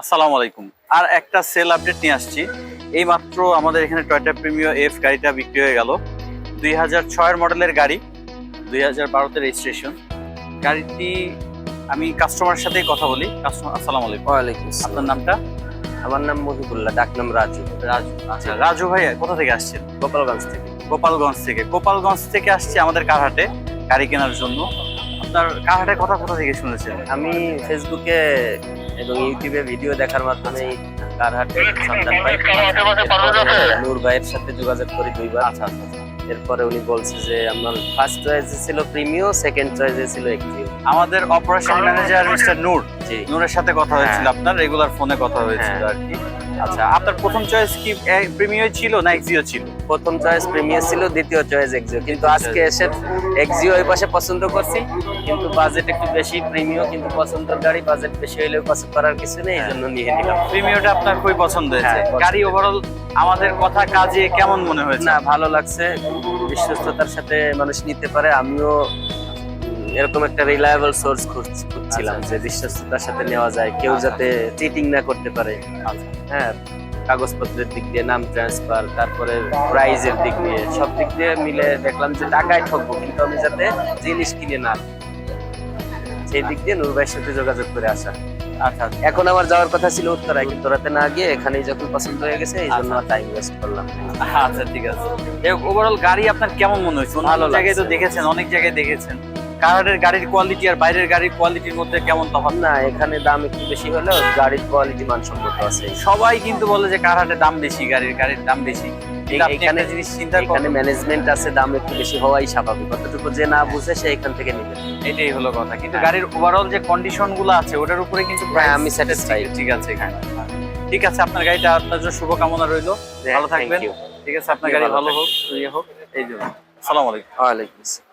আসসালামু আলাইকুম। আর একটা সেল আপডেট নিয়ে আসছি। এই মাত্র আমাদের এখানে টয়টা প্রিমিও এফ গাড়িটা বিক্রি হয়ে গেল। দুই হাজার ছয়ের মডেলের গাড়ি দুই হাজার বারোতে রেজিস্ট্রেশন গাড়িটি আমি কাস্টমারের সাথেই কথা বলি। কাস্টমার আসসালামু আলাইকুম। ওয়ালাইকুম আপনার নামটা? আমার নাম মহিবুল্লাহ ডাক নাম রাজু। রাজু। আচ্ছা রাজু ভাই কোথা থেকে আসছেন? গোপালগঞ্জ থেকে। গোপালগঞ্জ থেকে। গোপালগঞ্জ থেকে আসছে আমাদের কারহাটে গাড়ি কেনার জন্য। আপনার কারহাটের কথা কোথা থেকে শুনেছেন? আমি ফেসবুকে এবং ইউটিউবে ভিডিও দেখার মাধ্যমে কারহাটের সন্ধান পাই নূর ভাইয়ের সাথে যোগাযোগ করি দুইবার। আচ্ছা আচ্ছা আচ্ছা। এরপরে উনি বলছে যে আমার ফার্স্ট চয়েস ছিল প্রিমিও সেকেন্ড চয়েসে ছিল এক্সিও আমাদের operation manager mister Noor ji. নূরের সাথে কথা হয়েছিল হ্যাঁ। আপনার রেগুলার ফোনে কথা হয়েছিল হ্যাঁ। আর কি। আচ্ছা আপনার প্রথম চয়েস কি প্রিমিয় ছিল না এক্সিও ছিল? প্রথম চয়েস প্রিমিয়ার ছিল দ্বিতীয় চয়েস এক্সিও কিন্তু আজকে এসে এক্সিও এই পাশে পছন্দ করছি কিন্তু বাজেট একটু বেশি প্রিমিও কিন্তু পছন্দের গাড়ি বাজেট বেশি হলেও পছন্দ করার কিছু নেই এই জন্য নিয়ে নিলাম। প্রিমিয়টা আপনার খুবই পছন্দ হয়েছে। হ্যাঁ, গাড়ি ওভারঅল আমাদের কথা কাজে কেমন মনে হয়েছে? না ভালো লাগছে। বিশ্বস্ততার সাথে মানুষ নিতে পারে আমিও এরকম একটা রিলায়েবল সোর্স খুঁজছিলাম আচ্ছা, যে বিশ্বস্ততার সাথে নেওয়া যায় কেউ আচ্ছা। যাতে চিটিং না করতে পারে। আচ্ছা। হ্যাঁ কাগজপত্রের দিক দিয়ে নাম ট্রান্সফার তারপরে প্রাইজের দিক দিয়ে সব দিক দিয়ে মিলে দেখলাম যে টাকায় ঠকবো কিন্তু আমি যাতে জিনিস কিনে না সেই দিক দিয়ে নূর ভাইয়ের সাথে যোগাযোগ করে আসা। আচ্ছা আচ্ছা। এখন আমার যাওয়ার কথা ছিল উত্তরায় কিন্তু ওরাতে না গিয়ে এখানেই যখন পছন্দ হয়ে গেছে এই জন্য টাইম ওয়েস্ট করলাম। আচ্ছা ঠিক আছে। ওভারঅল গাড়ি আপনার কেমন মনে হয়েছে? ভালো ভালো জায়গায় তো দেখেছেন অনেক জায়গায় দেখেছেন। কারের গাড়ির কোয়ালিটি আর বাইরের গাড়ির কোয়ালিটির মধ্যে কেমন তফাৎ? না এখানে দাম একটু বেশি হলেও গাড়ির কোয়ালিটি মানসম্মত আছে। সবাই কিন্তু বলে যে কারহাটের দাম বেশি গাড়ির গাড়ির দাম বেশি। এখানে জিনিস চিন্তা এখানে ম্যানেজমেন্ট আছে দাম একটু বেশি হওয়াই স্বাভাবিক। অতটুকু যে না বুঝে সে এখান থেকে নিবে। এটাই হলো কথা। কিন্তু হ্যাঁ। গাড়ির ওভারঅল যে কন্ডিশনগুলো আছে ওটার উপরে কিন্তু হ্যাঁ, price আমি satisfied। ঠিক- আছে এখানে। ঠিক আছে আপনার গাড়িটা আপনার জন্য শুভকামনা রইল। ভালো Thank থাকবেন ঠিক আছে আপনার গাড়ি ভালো ভালো হোক ইয়ে হোক এই জন্য আসসালামু আলাইকুম। ওয়ালাইকুম আসসালাম।